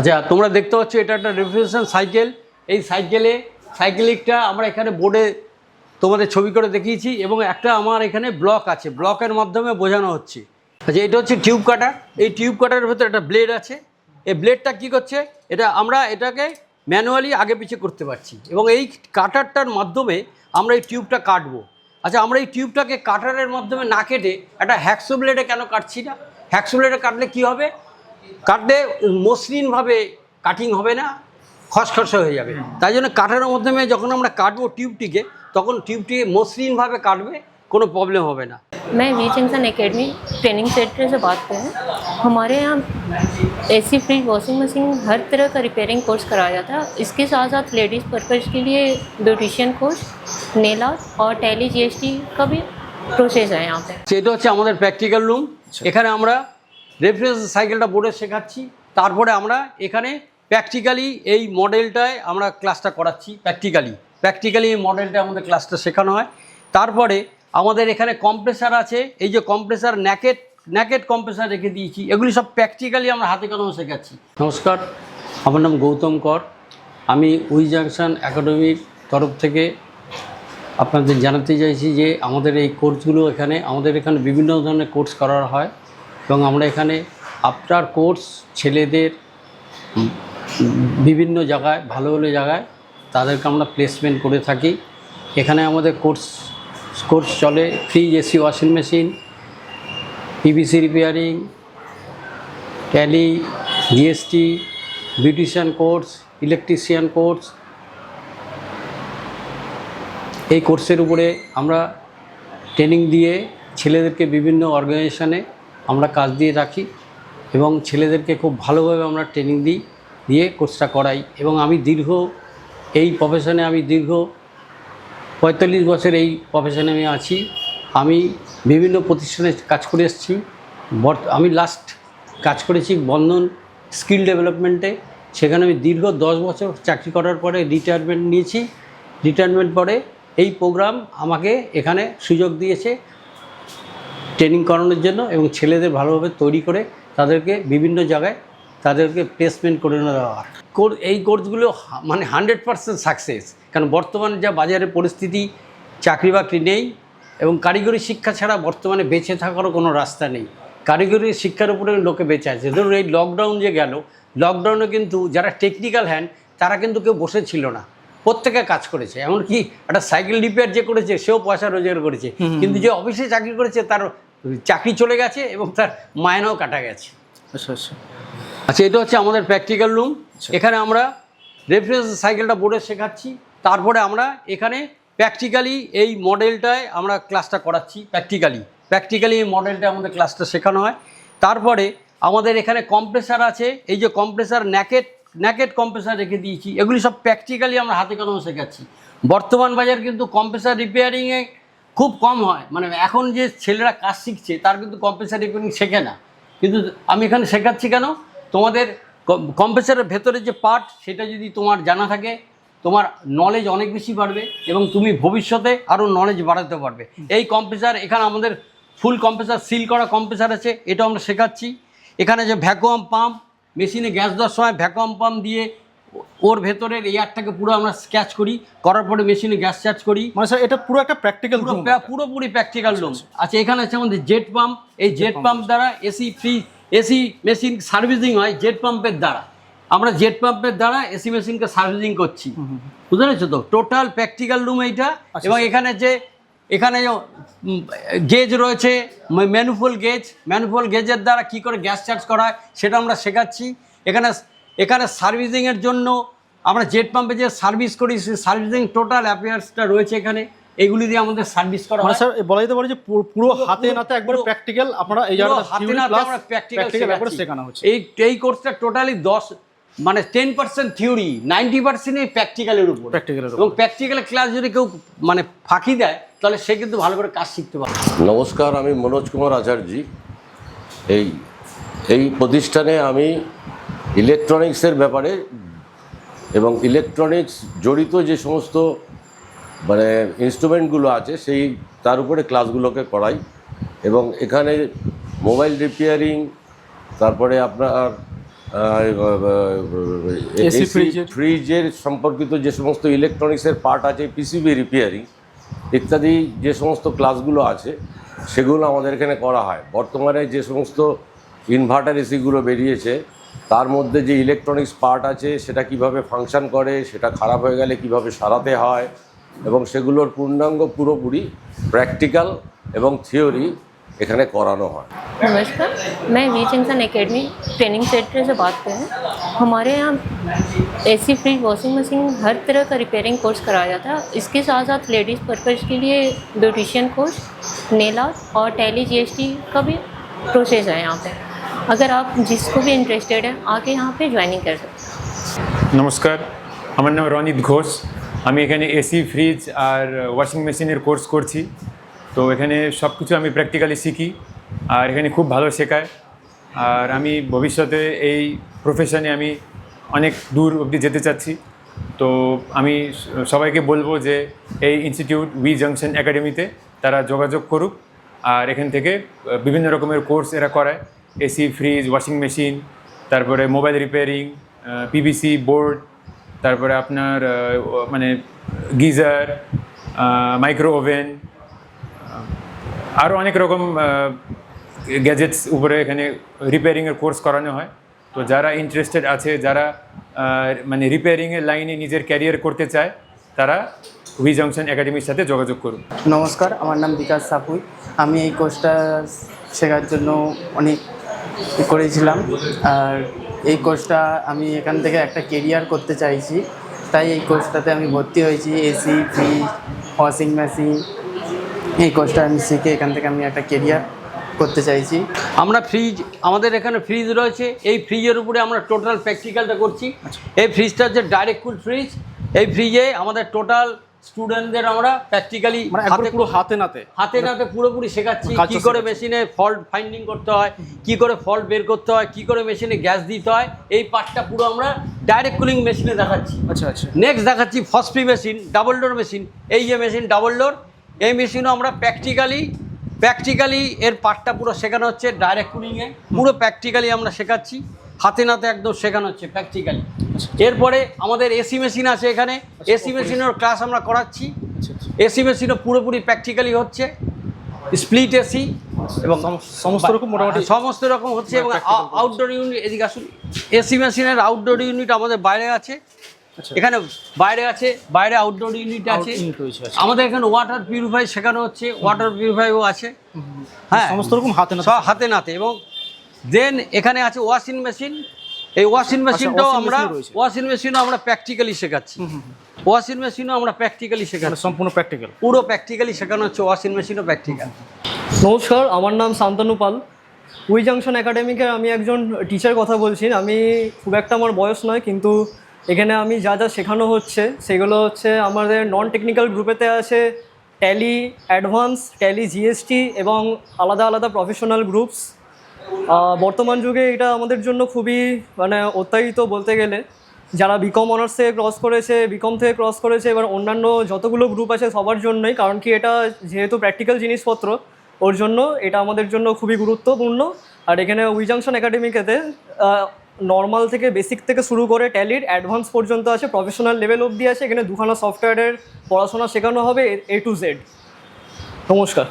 আচ্ছা তোমরা দেখতে পাচ্ছ এটা একটা রেফ্রিজারেশন সাইকেল এই সাইকেলে সাইকেলিকটা আমরা এখানে বোর্ডে তোমাদের ছবি করে দেখিয়েছি এবং একটা আমার এখানে ব্লক আছে। ব্লকের মাধ্যমে বোঝানো হচ্ছে। আচ্ছা এটা হচ্ছে টিউব কাটার এই টিউব কাটারের ভেতরে একটা ব্লেড আছে। এই ব্লেডটা কি করছে? এটা আমরা এটাকে ম্যানুয়ালি আগে পিছে করতে পারছি এবং এই কাটারটার মাধ্যমে আমরা এই টিউবটা কাটবো। আচ্ছা আমরা এই টিউবটাকে কাটারের মাধ্যমে না কেটে একটা হ্যাক্সো ব্লেডে কেন কাটছি না? হ্যাক্সো ব্লেডে কাটলে কি হবে? কাটলে মসৃণভাবে কাটিং হবে না খসখসে হয়ে যাবে তাই জন্য কাটার মাধ্যমে যখন আমরা কাটবো টিউবটিকে তখন টিউবটি মসৃণভাবে কাটবে কোনো প্রবলেম হবে না मैं V junction academy training centre से बात कर रही हूँ हमारे यहाँ एसी फ्रिज वॉशिंग मशीन हर तरह का रिपेयरिंग कोर्स कराया जाता है इसके साथ साथ लेडीज़ पर्पज़ के लिए ब्यूटिशियन कोर्स नेल आर्ट और टेली जीएसटी का भी प्रोसेस है यहाँ पे সেটা হচ্ছে আমাদের প্র্যাকটিক্যাল রুম এখানে আমরা রেফারেন্স সাইকেলটা বোর্ডে শেখাচ্ছি। তারপরে আমরা এখানে প্র্যাকটিক্যালি এই মডেলটায় আমরা ক্লাসটা করাচ্ছি প্র্যাকটিক্যালি প্র্যাকটিক্যালি এই মডেলটা আমাদের ক্লাসটা শেখানো হয়। তারপরে আমাদের এখানে কম্প্রেসার আছে, এই যে কম্প্রেসার ন্যাকেট ন্যাকেট কম্প্রেসার রেখে দিয়েছি, এগুলি সব প্র্যাকটিক্যালি আমরা হাতে কলমে শেখাচ্ছি। নমস্কার, আমার নাম গৌতম কর। আমি উই জাংশন একাডেমির তরফ থেকে আপনাদের জানাতে চাইছি যে আমাদের এই কোর্সগুলো এখানে, আমাদের এখানে বিভিন্ন ধরনের কোর্স করা হয়। এবং আমরা এখানে আফটার কোর্স ছেলেদের বিভিন্ন জায়গায়, ভালো ভালো জায়গায় তাদেরকে আমরা প্লেসমেন্ট করে থাকি। এখানে আমাদের কোর্স কোর্স চলে fridge AC washing machine PVC repairing Tally GST beautician course electrician course এই কোর্সের উপরে আমরা ট্রেনিং দিয়ে ছেলেদেরকে বিভিন্ন অর্গানাইজেশানে আমরা কাজ দিয়ে রাখি এবং ছেলেদেরকে খুব ভালোভাবে আমরা ট্রেনিং দিই, দিয়ে কোর্সটা করাই এবং আমি দীর্ঘ এই প্রফেশনে আমি দীর্ঘ পঁয়তাল্লিশ বছর এই প্রফেশনে আমি আছি। আমি বিভিন্ন প্রতিষ্ঠানে কাজ করে এসেছি। আমি লাস্ট কাজ করেছি বন্ধন স্কিল ডেভেলপমেন্টে সেখানে আমি দীর্ঘ দশ বছর চাকরি করার পরে রিটায়ারমেন্ট নিয়েছি। রিটায়ারমেন্ট পরে এই প্রোগ্রাম আমাকে এখানে সুযোগ দিয়েছে। ট্রেনিং করানোর জন্য এবং ছেলেদের ভালোভাবে তৈরি করে তাদেরকে বিভিন্ন জায়গায় তাদেরকে প্লেসমেন্ট করে দেওয়ার কোর এই কোর্সগুলো মানে হান্ড্রেড পারসেন্ট সাকসেস কারণ বর্তমানে যা বাজারে পরিস্থিতি চাকরি বাকরি নেই এবং কারিগরি শিক্ষা ছাড়া বর্তমানে বেঁচে থাকারও কোনো রাস্তা নেই। কারিগরি শিক্ষার উপরে লোকে বেঁচে আছে। ধরুন এই লকডাউন যে গেল লকডাউনে কিন্তু যারা টেকনিক্যাল হ্যান্ড তারা কিন্তু কেউ বসে ছিল না। প্রত্যেকে কাজ করেছে। এমনকি একটা সাইকেল রিপেয়ার যে করেছে সেও পয়সা রোজগার করেছে। কিন্তু যে অফিসে চাকরি করেছে তার চাকরি চলে গেছে এবং তার মায়নাও কাটা গেছে। আচ্ছা আচ্ছা। আচ্ছা এটা হচ্ছে আমাদের প্র্যাকটিক্যাল রুম এখানে আমরা রেফারেন্স সাইকেলটা বোর্ডে শেখাচ্ছি। তারপরে আমরা এখানে প্র্যাকটিক্যালি এই মডেলটায় আমরা ক্লাসটা করাচ্ছি প্র্যাকটিক্যালি প্র্যাকটিক্যালি এই মডেলটা আমাদের ক্লাসটা শেখানো হয়। তারপরে আমাদের এখানে কম্প্রেসার আছে। এই যে কম্প্রেসার ন্যাকেট ন্যাকেট কম্প্রেসার রেখে দিয়েছি। এগুলি সব প্র্যাকটিক্যালি আমরা হাতে কলমে শেখাচ্ছি। বর্তমান বাজার কিন্তু কম্প্রেসার রিপেয়ারিংয়ে খুব কম হয়। মানে এখন যে ছেলেরা কাজ শিখছে, তার কিন্তু কম্প্রেসার রিপেয়ারিং শেখে না। কিন্তু আমি এখানে শেখাচ্ছি কেন? তোমাদের কম্প্রেসারের ভেতরে যে পার্ট সেটা যদি তোমার জানা থাকে, তোমার নলেজ অনেক বেশি বাড়বে এবং তুমি ভবিষ্যতে আরও নলেজ বাড়াতে পারবে। এই কম্প্রেসার এখানে আমাদের ফুল কম্প্রেসার সিল করা কম্প্রেসার আছে এটা আমরা শেখাচ্ছি। এখানে যে ভ্যাকুয়াম পাম্প মেশিনে গ্যাস দেওয়ার সময় ভ্যাকুয়াম পাম্প দিয়ে ওর ভেতরের এয়ারটাকে পুরো আমরা স্ক্যাচ করি করার পরে মেশিনে গ্যাস চার্জ করি। মানে স্যার এটা পুরো একটা প্র্যাকটিক্যাল পুরো রুম প্রা- পুরোপুরি প্র্যাকটিক্যাল রুম আচ্ছা। এখানে আছে আমাদের জেট পাম্প এই জেট পাম্প দ্বারা AC free AC machine servicing হয় জেট পাম্পের দ্বারা। আমরা জেট পাম্পের দ্বারা এসি মেশিনকে সার্ভিসিং করছি। বুঝতে পেরেছ তো? টোটাল প্র্যাকটিক্যাল রুম এইটা। এবং এখানে যে এখানে গেজ রয়েছে ম্যানুফুল গেজ ম্যানুফুল গেজের দ্বারা কি করে গ্যাস চার্জ করা হয় সেটা আমরা শেখাচ্ছি। এখানে এখানে সার্ভিসিংয়ের জন্য আমরা জেট পাম্পে যে সার্ভিস করি সেই সার্ভিসিং টোটাল অ্যাপিয়ার্সটা রয়েছে এখানে। এগুলি দিয়ে আমাদের সার্ভিস করা মানে হয়। স্যার বলা যেতে পারে যে পুরো- পুরো হাতে নাতে একবার প্র্যাকটিক্যাল আপনারা এই জায়গাটা হাতে নাতে আমরা প্র্যাকটিক্যাল একবারে শেখানো হচ্ছে। এই এই কোর্সটা টোটালি দশ মানে ten percent theory ninety percent এই প্র্যাকটিক্যালের উপর। উপর। এবং প্র্যাকটিক্যাল ক্লাস যদি কেউ মানে ফাঁকি দেয় তাহলে সে কিন্তু ভালো করে কাজ শিখতে পারে নমস্কার আমি মনোজ কুমার আচার্যি। এই এই প্রতিষ্ঠানে আমি ইলেকট্রনিক্সের ব্যাপারে এবং ইলেকট্রনিক্স জড়িত যে সমস্ত মানে ইনস্ট্রুমেন্টগুলো আছে সেই তার উপরে ক্লাসগুলোকে করাই এবং এখানে মোবাইল রিপেয়ারিং তারপরে আপনার। ফ্রিজের সম্পর্কিত যে সমস্ত ইলেকট্রনিক্সের পার্ট আছে পিসিবি রিপেয়ারিং ইত্যাদি যে সমস্ত ক্লাসগুলো আছে সেগুলো আমাদের এখানে করা হয় বর্তমানে যে সমস্ত ইনভার্টার এসিগুলো বেরিয়েছে তার মধ্যে যে ইলেকট্রনিক্স পার্ট আছে সেটা কিভাবে ফাংশন করে সেটা খারাপ হয়ে গেলে কিভাবে সারাতে হয় এবং সেগুলোর পূর্ণাঙ্গ পুরোপুরি প্র্যাকটিক্যাল এবং থিওরি এখানে করানো হয় नमस्कार मैं V junction academy training centre से बात कर रही हूँ हमारे यहाँ एसी फ्रिज वॉशिंग मशीन हर तरह का रिपेयरिंग कोर्स कराया जाता है इसके साथ साथ लेडीज़ पर्पज़ के लिए ब्यूटिशियन कोर्स नेल आर्ट और टेली जीएसटी का भी प्रोसेस है यहाँ पे अगर आप जिसको भी इंटरेस्टेड है आके यहाँ पे ज्वाइनिंग कर सकते हैं নমস্কার আমার নাম রনিত ঘোষ আমি এখানে এসি ফ্রিজ আর ওয়াশিং মেশিনের কোর্স করছি তো এখানে সব কিছু আমি প্র্যাকটিক্যালি শিখি আর এখানে খুব ভালো শেখায় আর আমি ভবিষ্যতে এই প্রফেশনে আমি অনেক দূর অবধি যেতে চাচ্ছি তো আমি স- সবাইকে বলবো যে এই ইনস্টিটিউট উই জাংশন একাডেমিতে তারা যোগাযোগ করুক আর এখান থেকে আহ, বিভিন্ন রকমের কোর্স এরা করায় এসি ফ্রিজ ওয়াশিং মেশিন তারপরে মোবাইল রিপেয়ারিং পিভিসি বোর্ড তারপরে আপনার মানে গিজার মাইক্রো ওভেন আরও অনেক রকম গ্যাজেটস উপরে এখানে রিপেয়ারিংয়ের কোর্স করানো হয়। তো যারা ইন্টারেস্টেড আছে, যারা মানে রিপেয়ারিংয়ের লাইনে নিজের ক্যারিয়ার করতে চায়, তারা উই জংশন একাডেমির সাথে যোগাযোগ করুন। নমস্কার, আমার নাম বিকাশ সাপুই। আমি এই কোর্সটা শেখার জন্য অনেক করেছিলাম। আর এই কোর্সটা আমি এখান থেকে একটা কেরিয়ার করতে চাইছি। তাই এই কোর্সটাতে আমি ভর্তি হয়েছি। এসি ফ্রিজ ওয়াশিং মেশিন এই কোর্সটা আমি শিখে এখান থেকে আমি একটা কেরিয়ার করতে চাইছি। আমরা ফ্রিজ আমাদের এখানে ফ্রিজ রয়েছে। এই ফ্রিজের উপরে আমরা টোটাল প্র্যাকটিক্যালটা করছি। এই ফ্রিজটা হচ্ছে ডাইরেক্ট কুল ফ্রিজ এই ফ্রিজে আমাদের টোটাল স্টুডেন্টদের আমরা প্র্যাকটিক্যালি মানে একবার পুরো হাতে নাতে। হাতে নাতে পুরোপুরি শেখাচ্ছি কি করে মেশিনে ফল্ট ফাইন্ডিং করতে হয় কি করে ফল্ট বের করতে হয় কি করে মেশিনে গ্যাস দিতে হয় এই পার্টটা পুরো আমরা ডাইরেক্ট কুলিং মেশিনে দেখাচ্ছি। আচ্ছা আচ্ছা। নেক্সট দেখাচ্ছি ফসফি মেশিন ডাবল ডোর মেশিন এই যে মেশিন ডাবল ডোর এই মেশিনও আমরা প্র্যাকটিক্যালি প্র্যাকটিক্যালি এর পার্টটা পুরো শেখানো হচ্ছে ডাইরেক্ট কুলিংয়ে পুরো প্র্যাকটিক্যালি আমরা শেখাচ্ছি। হাতে নাতে একদম শেখানো হচ্ছে প্র্যাকটিক্যালি এরপরে আমাদের এসি মেশিন আছে এখানে। এসি মেশিনের ক্লাস আমরা করাচ্ছি। আচ্ছা আচ্ছা। এসি মেশিনও পুরোপুরি প্র্যাকটিক্যালি হচ্ছে। স্প্লিট এসি এবং সম- সমস্ত রকম মোটামুটি সমস্ত রকম হচ্ছে এবং আউটডোর ইউনিট এদিকে আসুন। এসি মেশিনের আউটডোর ইউনিট আমাদের বাইরে আছে। আচ্ছা। এখানে বাইরে আছে বাইরে আউটডোর ইউনিট আছে। আচ্ছা। আমাদের এখানে ওয়াটার পিউরিফাই শেখানো হচ্ছে। ওয়াটার পিউরিফাইও আছে। হ্যাঁ। সমস্ত রকম হাতে হাতে নাতে এবং দেন এখানে আছে ওয়াশিং মেশিন এই ওয়াশিং মেশিনটাও আমরা ওয়াশিং মেশিনও আমরা প্র্যাকটিক্যালি শেখাচ্ছি। ওয়াশিং মেশিনও আমরা প্র্যাকটিক্যালি মানে শেখাচ্ছি সম্পূর্ণ প্র্যাকটিক্যাল পুরো প্র্যাকটিক্যালি শেখানো হচ্ছে ওয়াশিং মেশিনও প্র্যাকটিক্যাল নমস্কার আমার নাম শান্তনু পাল। উই জাংশন একাডেমিকে আমি একজন টিচার কথা বলছি। আমি খুব একটা আমার বয়স নয় কিন্তু এখানে আমি যা যা শেখানো হচ্ছে সেগুলো হচ্ছে আমাদের নন টেকনিক্যাল গ্রুপেতে আছে ট্যালি অ্যাডভান্স ট্যালি জিএসটি এবং আলাদা আলাদা প্রফেশনাল গ্রুপস বর্তমান যুগে এটা আমাদের জন্য খুবই মানে অত্যায়িত বলতে গেলে। যারা বিকম অনার্স থেকে ক্রস করেছে বিকম থেকে ক্রস করেছে, এবার অন্যান্য যতগুলো গ্রুপ আছে সবার জন্যই, কারণ কি এটা যেহেতু প্র্যাকটিক্যাল জিনিসপত্র, ওর জন্য এটা আমাদের জন্য খুবই গুরুত্বপূর্ণ। আর এখানে উইজাংশন একাডেমিকেতে নর্মাল থেকে বেসিক থেকে শুরু করে ট্যালির অ্যাডভান্স পর্যন্ত আছে প্রফেশনাল লেভেল অবধি আছে, এখানে দুখানা সফটওয়্যারের পড়াশোনা শেখানো হবে এ টু জেড নমস্কার।